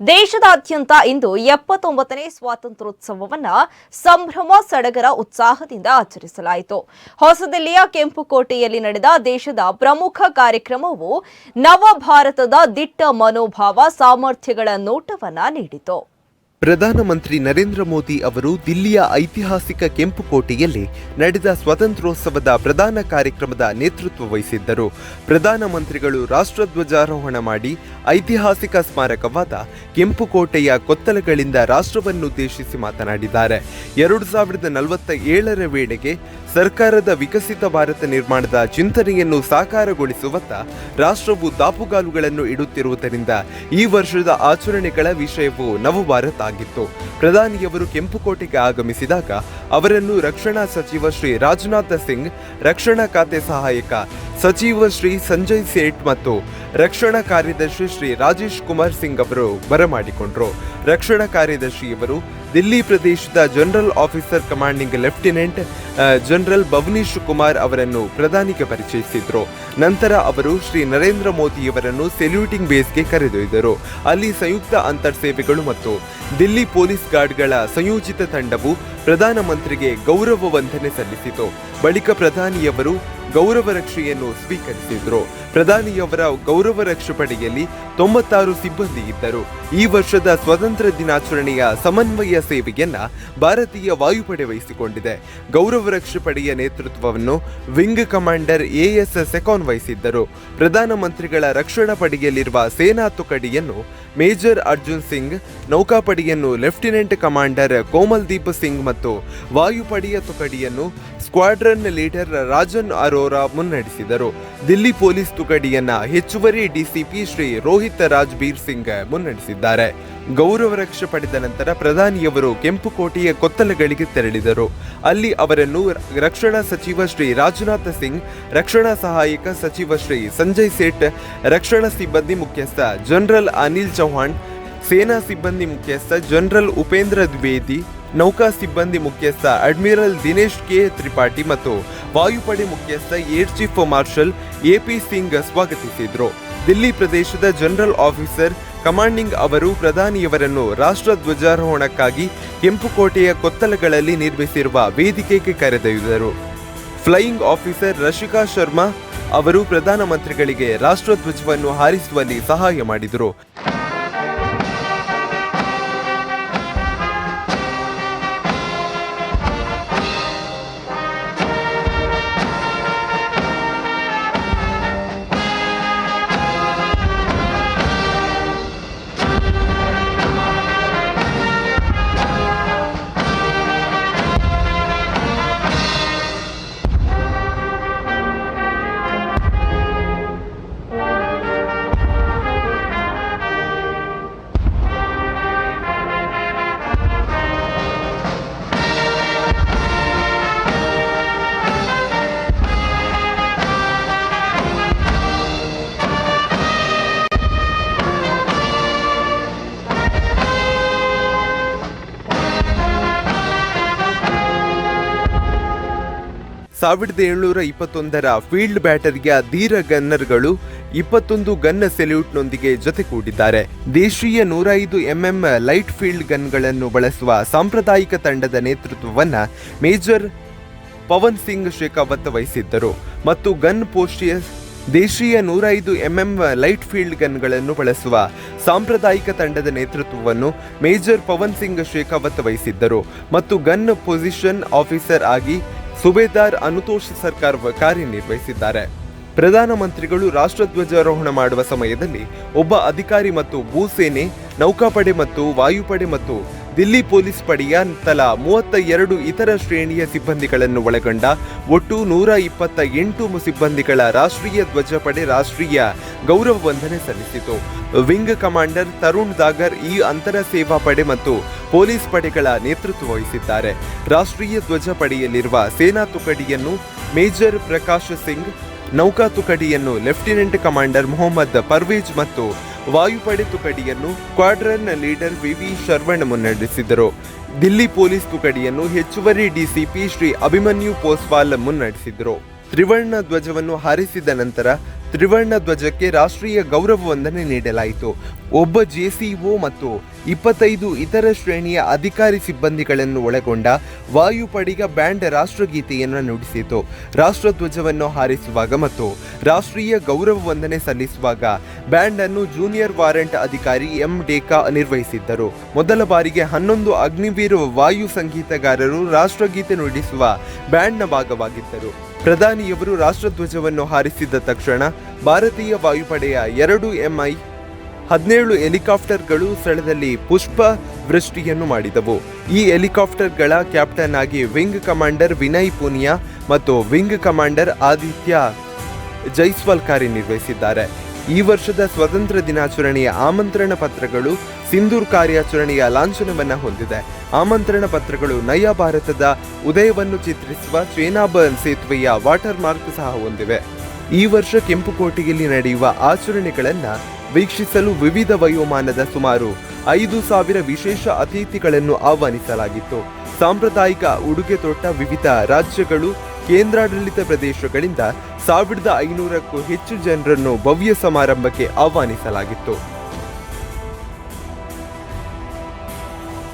ದೇಶದಾದ್ಯಂತ ಇಂದು ಎಪ್ಪತ್ತೊಂಬತ್ತನೇ ಸ್ವಾತಂತ್ರ್ಯೋತ್ಸವವನ್ನ ಸಂಭ್ರಮ ಸಡಗರ ಉತ್ಸಾಹದಿಂದ ಆಚರಿಸಲಾಯಿತು. ಹೊಸದಿಲ್ಲಿಯ ಕೆಂಪುಕೋಟೆಯಲ್ಲಿ ನಡೆದ ದೇಶದ ಪ್ರಮುಖ ಕಾರ್ಯಕ್ರಮವು ನವ ಭಾರತದ ದಿಟ್ಟ ಮನೋಭಾವ ಸಾಮರ್ಥ್ಯಗಳ ನೋಟವನ್ನ ನೀಡಿತು. ಪ್ರಧಾನಮಂತ್ರಿ ನರೇಂದ್ರ ಮೋದಿ ಅವರು ದಿಲ್ಲಿಯ ಐತಿಹಾಸಿಕ ಕೆಂಪುಕೋಟೆಯಲ್ಲಿ ನಡೆದ ಸ್ವಾತಂತ್ರ್ಯೋತ್ಸವದ ಪ್ರಧಾನ ಕಾರ್ಯಕ್ರಮದ ನೇತೃತ್ವ ವಹಿಸಿದ್ದರು. ಪ್ರಧಾನಮಂತ್ರಿಗಳು ರಾಷ್ಟ್ರಧ್ವಜಾರೋಹಣ ಮಾಡಿ ಐತಿಹಾಸಿಕ ಸ್ಮಾರಕವಾದ ಕೆಂಪುಕೋಟೆಯ ಕೊತ್ತಲಗಳಿಂದ ರಾಷ್ಟ್ರವನ್ನುದ್ದೇಶಿಸಿ ಮಾತನಾಡಿದ್ದಾರೆ. ಎರಡು ಸಾವಿರದ ನಲವತ್ತ ಏಳರ ವೇಳೆಗೆ ಸರ್ಕಾರದ ವಿಕಸಿತ ಭಾರತ ನಿರ್ಮಾಣದ ಚಿಂತನೆಯನ್ನು ಸಾಕಾರಗೊಳಿಸುವತ್ತ ರಾಷ್ಟ್ರವು ದಾಪುಗಾಲುಗಳನ್ನು ಇಡುತ್ತಿರುವುದರಿಂದ ಈ ವರ್ಷದ ಆಚರಣೆಗಳ ವಿಷಯವು ನವಭಾರತ್ ಆಗಿತ್ತು. ಪ್ರಧಾನಿಯವರು ಕೆಂಪುಕೋಟೆಗೆ ಆಗಮಿಸಿದಾಗ ಅವರನ್ನು ರಕ್ಷಣಾ ಸಚಿವ ಶ್ರೀ ರಾಜನಾಥ ಸಿಂಗ್ ರಕ್ಷಣಾ ಖಾತೆ ಸಹಾಯಕ ಸಚಿವ ಶ್ರೀ ಸಂಜಯ್ ಸೇಠ್ ಮತ್ತು ರಕ್ಷಣಾ ಕಾರ್ಯದರ್ಶಿ ಶ್ರೀ ರಾಜೇಶ್ ಕುಮಾರ್ ಸಿಂಗ್ ಅವರು ಬರಮಾಡಿಕೊಂಡರು. ರಕ್ಷಣಾ ಕಾರ್ಯದರ್ಶಿಯವರು ದಿಲ್ಲಿ ಪ್ರದೇಶದ general officer commanding lieutenant general Bhavnish Kumar ಅವರನ್ನು ಪ್ರಧಾನಿಗೆ ಪರಿಚಯಿಸಿದರು. ನಂತರ ಅವರು ಶ್ರೀ ನರೇಂದ್ರ ಮೋದಿಯವರನ್ನು ಸೆಲ್ಯೂಟಿಂಗ್ ಬೇಸ್ಗೆ ಕರೆದೊಯ್ದರು. ಅಲ್ಲಿ ಸಂಯುಕ್ತ ಅಂತರ್ ಸೇವೆಗಳು ಮತ್ತು ದಿಲ್ಲಿ ಪೊಲೀಸ್ ಗಾರ್ಡ್ಗಳ ಸಂಯೋಜಿತ ತಂಡವು ಪ್ರಧಾನಮಂತ್ರಿಗೆ ಗೌರವ ವಂದನೆ ಸಲ್ಲಿಸಿತು. ಬಳಿಕ ಪ್ರಧಾನಿಯವರು ಗೌರವ ರಕ್ಷೆಯನ್ನು ಸ್ವೀಕರಿಸಿದ್ರು. ಪ್ರಧಾನಿಯವರ ಗೌರವ ರಕ್ಷೆ ಪಡೆಯಲ್ಲಿ ತೊಂಬತ್ತಾರು ಸಿಬ್ಬಂದಿ ಇದ್ದರು. ಈ ವರ್ಷದ ಸ್ವತಂತ್ರ ದಿನಾಚರಣೆಯ ಸಮನ್ವಯ ಸೇವೆಯನ್ನ ಭಾರತೀಯ ವಾಯುಪಡೆ ವಹಿಸಿಕೊಂಡಿದೆ. ಗೌರವ ರಕ್ಷೆ ಪಡೆಯ ನೇತೃತ್ವವನ್ನು ವಿಂಗ್ ಕಮಾಂಡರ್ ಎಎಸ್ ಸೆಕಾನ್ ವಹಿಸಿದ್ದರು. ಪ್ರಧಾನಮಂತ್ರಿಗಳ ರಕ್ಷಣಾ ಪಡೆಯಲ್ಲಿರುವ ಸೇನಾ ತುಕಡಿಯನ್ನು ಮೇಜರ್ ಅರ್ಜುನ್ ಸಿಂಗ್, ನೌಕಾಪಡೆಯನ್ನು ಲೆಫ್ಟಿನೆಂಟ್ ಕಮಾಂಡರ್ ಕೋಮಲ್ದೀಪ್ ಸಿಂಗ್ ಮತ್ತು ವಾಯುಪಡೆಯ ತುಕಡಿಯನ್ನು ಸ್ಕ್ವಾಡ್ರನ್ ಲೀಡರ್ ರಾಜನ್ ಅರೋರಾ ಮುನ್ನಡೆಸಿದರು. ದಿಲ್ಲಿ ಪೊಲೀಸ್ ತುಕಡಿಯನ್ನ ಹೆಚ್ಚುವರಿ ಡಿಸಿಪಿ ಶ್ರೀ ರೋಹಿತ್ ರಾಜ್ ಬೀರ್ ಸಿಂಗ್ ಮುನ್ನಡೆಸಿದ್ದಾರೆ. ಗೌರವ ರಕ್ಷೆ ಪಡೆದ ನಂತರ ಪ್ರಧಾನಿಯವರು ಕೆಂಪುಕೋಟೆಯ ಕೊತ್ತಲಗಳಿಗೆ ತೆರಳಿದರು. ಅಲ್ಲಿ ಅವರನ್ನು ರಕ್ಷಣಾ ಸಚಿವ ಶ್ರೀ ರಾಜನಾಥ್ ಸಿಂಗ್, ರಕ್ಷಣಾ ಸಹಾಯಕ ಸಚಿವ ಶ್ರೀ ಸಂಜಯ್ ಸೇಠ್, ರಕ್ಷಣಾ ಸಿಬ್ಬಂದಿ ಮುಖ್ಯಸ್ಥ ಜನರಲ್ ಅನಿಲ್ ಚೌಹಾಣ್, ಸೇನಾ ಸಿಬ್ಬಂದಿ ಮುಖ್ಯಸ್ಥ ಜನರಲ್ ಉಪೇಂದ್ರ ದ್ವಿವೇದಿ ನೌಕಾ ಸಿಬ್ಬಂದಿ ಮುಖ್ಯಸ್ಥ ಅಡ್ಮಿರಲ್ ದಿನೇಶ್ ಕೆ ತ್ರಿಪಾಠಿ ಮತ್ತು ವಾಯುಪಡೆ ಮುಖ್ಯಸ್ಥ air chief marshal A P Singh ಸ್ವಾಗತಿಸಿದರು. ದಿಲ್ಲಿ ಪ್ರದೇಶದ ಜನರಲ್ ಆಫೀಸರ್ ಕಮಾಂಡಿಂಗ್ ಅವರು ಪ್ರಧಾನಿಯವರನ್ನು ರಾಷ್ಟ್ರ ಧ್ವಜಾರೋಹಣಕ್ಕಾಗಿ ಕೆಂಪುಕೋಟೆಯ ಕೊತ್ತಲಗಳಲ್ಲಿ ನಿರ್ಮಿಸಿರುವ ವೇದಿಕೆಗೆ ಕರೆದೊಯ್ದರು. ಫ್ಲೈಯಿಂಗ್ ಆಫೀಸರ್ ರಶಿಕಾ ಶರ್ಮಾ ಅವರು ಪ್ರಧಾನಮಂತ್ರಿಗಳಿಗೆ ರಾಷ್ಟ್ರಧ್ವಜವನ್ನು ಹಾರಿಸುವಲ್ಲಿ ಸಹಾಯ ಮಾಡಿದರು. ಸಾವಿರದ ಏಳ್ನೂರ ಇಪ್ಪತ್ತೊಂದರ ಫೀಲ್ಡ್ ಬ್ಯಾಟರಿಯ ಧೀರ ಗನ್ನರ್ಗಳು ಇಪ್ಪತ್ತೊಂದು ಗನ್ ಸೆಲ್ಯೂಟ್ನೊಂದಿಗೆ ಜೊತೆಗೂಡಿದ್ದಾರೆ. ದೇಶೀಯ ನೂರೈದು ಎಂಎಂ ಲೈಟ್ ಫೀಲ್ಡ್ ಗನ್ಗಳನ್ನು ಬಳಸುವ ಸಾಂಪ್ರದಾಯಿಕ ತಂಡದ ನೇತೃತ್ವವನ್ನು ಮೇಜರ್ ಪವನ್ ಸಿಂಗ್ ಶೇಖಾವತ್ ವಹಿಸಿದ್ದರು. ಮತ್ತು ಗನ್ ಪೋಸ್ಟಿಯಸ್ ದೇಶೀಯ ನೂರೈದು ಎಂಎಂ ಲೈಟ್ ಫೀಲ್ಡ್ ಗನ್ಗಳನ್ನು ಬಳಸುವ ಸಾಂಪ್ರದಾಯಿಕ ತಂಡದ ನೇತೃತ್ವವನ್ನು ಮೇಜರ್ ಪವನ್ ಸಿಂಗ್ ಶೇಖಾವತ್ ವಹಿಸಿದ್ದರು. ಮತ್ತು ಗನ್ ಪೊಸಿಷನ್ ಆಫೀಸರ್ ಆಗಿ ಸುಬೇದಾರ್ ಅನುತೋಷ್ ಸರ್ಕಾರ್ ಕಾರ್ಯನಿರ್ವಹಿಸಿದ್ದಾರೆ. ಪ್ರಧಾನಮಂತ್ರಿಗಳು ರಾಷ್ಟ್ರಧ್ವಜಾರೋಹಣ ಮಾಡುವ ಸಮಯದಲ್ಲಿ ಒಬ್ಬ ಅಧಿಕಾರಿ ಮತ್ತು ಭೂಸೇನೆ, ನೌಕಾಪಡೆ ಮತ್ತು ವಾಯುಪಡೆ ಮತ್ತು ದಿಲ್ಲಿ ಪೊಲೀಸ್ ಪಡೆಯ ತಲಾ ಮೂವತ್ತ ಎರಡು ಇತರ ಶ್ರೇಣಿಯ ಸಿಬ್ಬಂದಿಗಳನ್ನು ಒಳಗೊಂಡ ಒಟ್ಟು ನೂರ ಇಪ್ಪತ್ತ ಎಂಟು ಸಿಬ್ಬಂದಿಗಳ ರಾಷ್ಟ್ರೀಯ ಧ್ವಜ ಪಡೆ ರಾಷ್ಟ್ರೀಯ ಗೌರವ ವಂದನೆ ಸಲ್ಲಿಸಿತು. ವಿಂಗ್ ಕಮಾಂಡರ್ ತರುಣ್ ದಾಗರ್ ಈ ಅಂತರ ಸೇವಾ ಪಡೆ ಮತ್ತು ಪೊಲೀಸ್ ಪಡೆಗಳ ನೇತೃತ್ವ ವಹಿಸಿದ್ದಾರೆ. ರಾಷ್ಟ್ರೀಯ ಧ್ವಜ ಪಡೆಯಲ್ಲಿರುವ ಸೇನಾ ತುಕಡಿಯನ್ನು ಮೇಜರ್ ಪ್ರಕಾಶ್ ಸಿಂಗ್, ನೌಕಾ ತುಕಡಿಯನ್ನು ಲೆಫ್ಟಿನೆಂಟ್ ಕಮಾಂಡರ್ ಮೊಹಮ್ಮದ್ ಪರ್ವೇಜ್ ಮತ್ತು ವಾಯುಪಡೆ ತುಕಡಿಯನ್ನು ಕ್ವಾಡ್ರನ್ ಲೀಡರ್ ವಿವಿ ಶರ್ವಣ್ ಮುನ್ನಡೆಸಿದರು. ದಿಲ್ಲಿ ಪೊಲೀಸ್ ತುಕಡಿಯನ್ನು ಹೆಚ್ಚುವರಿ ಡಿಸಿಪಿ ಶ್ರೀ ಅಭಿಮನ್ಯು ಪೋಸ್ವಾಲ್ ಮುನ್ನಡೆಸಿದರು. ತ್ರಿವರ್ಣ ಧ್ವಜವನ್ನು ಹಾರಿಸಿದ ನಂತರ ತ್ರಿವರ್ಣ ಧ್ವಜಕ್ಕೆ ರಾಷ್ಟ್ರೀಯ ಗೌರವ ವಂದನೆ ನೀಡಲಾಯಿತು. ಒಬ್ಬ ಜೆಸಿಒ ಮತ್ತು ಇಪ್ಪತ್ತೈದು ಇತರ ಶ್ರೇಣಿಯ ಅಧಿಕಾರಿ ಸಿಬ್ಬಂದಿಗಳನ್ನು ಒಳಗೊಂಡ ವಾಯುಪಡೆಯ ಬ್ಯಾಂಡ್ ರಾಷ್ಟ್ರಗೀತೆಯನ್ನು ನುಡಿಸಿತು. ರಾಷ್ಟ್ರಧ್ವಜವನ್ನು ಹಾರಿಸುವಾಗ ಮತ್ತು ರಾಷ್ಟ್ರೀಯ ಗೌರವ ವಂದನೆ ಸಲ್ಲಿಸುವಾಗ ಬ್ಯಾಂಡ್ ಅನ್ನು ಜೂನಿಯರ್ ವಾರೆಂಟ್ ಅಧಿಕಾರಿ ಎಂ ಡೇಕಾ ನಿರ್ವಹಿಸಿದ್ದರು. ಮೊದಲ ಬಾರಿಗೆ ಹನ್ನೊಂದು ಅಗ್ನಿವೀರ ವಾಯು ಸಂಗೀತಗಾರರು ರಾಷ್ಟ್ರಗೀತೆ ನುಡಿಸುವ ಬ್ಯಾಂಡ್ನ ಭಾಗವಾಗಿದ್ದರು. ಪ್ರಧಾನಿಯವರು ರಾಷ್ಟ್ರಧ್ವಜವನ್ನು ಹಾರಿಸಿದ ತಕ್ಷಣ ಭಾರತೀಯ ವಾಯುಪಡೆಯ ಎರಡು ಎಂಐ ಹದಿನೇಳು ಹೆಲಿಕಾಪ್ಟರ್ಗಳು ಸ್ಥಳದಲ್ಲಿ ಪುಷ್ಪ ವೃಷ್ಟಿಯನ್ನು ಮಾಡಿದವು. ಈ ಹೆಲಿಕಾಪ್ಟರ್ಗಳ ಕ್ಯಾಪ್ಟನ್ ಆಗಿ ವಿಂಗ್ ಕಮಾಂಡರ್ ವಿನಯ್ ಪೂನಿಯಾ ಮತ್ತು ವಿಂಗ್ ಕಮಾಂಡರ್ ಆದಿತ್ಯ ಜೈಸ್ವಾಲ್ ಕಾರ್ಯನಿರ್ವಹಿಸಿದ್ದಾರೆ. ಈ ವರ್ಷದ ಸ್ವತಂತ್ರ ದಿನಾಚರಣೆಯ ಆಮಂತ್ರಣ ಪತ್ರಗಳು ಸಿಂಧೂರ್ ಕಾರ್ಯಾಚರಣೆಯ ಲಾಂಛನವನ್ನು ಹೊಂದಿದೆ. ಆಮಂತ್ರಣ ಪತ್ರಗಳು ನಯ ಭಾರತದ ಉದಯವನ್ನು ಚಿತ್ರಿಸುವ ಚೇನಾಬರ್ನ್ ಸೇತುವೆಯ ವಾಟರ್ ಮಾರ್ಕ್ ಸಹ ಹೊಂದಿವೆ. ಈ ವರ್ಷ ಕೆಂಪುಕೋಟೆಯಲ್ಲಿ ನಡೆಯುವ ಆಚರಣೆಗಳನ್ನು ವೀಕ್ಷಿಸಲು ವಿವಿಧ ವಯೋಮಾನದ ಸುಮಾರು ಐದು ಸಾವಿರ ವಿಶೇಷ ಅತಿಥಿಗಳನ್ನು ಆಹ್ವಾನಿಸಲಾಗಿತ್ತು. ಸಾಂಪ್ರದಾಯಿಕ ಉಡುಗೆ ತೊಟ್ಟ ವಿವಿಧ ರಾಜ್ಯಗಳು ಕೇಂದ್ರಾಡಳಿತ ಪ್ರದೇಶಗಳಿಂದ ಸಾವಿರದ ಐನೂರಕ್ಕೂ ಹೆಚ್ಚು ಜನರನ್ನು ಭವ್ಯ ಸಮಾರಂಭಕ್ಕೆ ಆಹ್ವಾನಿಸಲಾಗಿತ್ತು.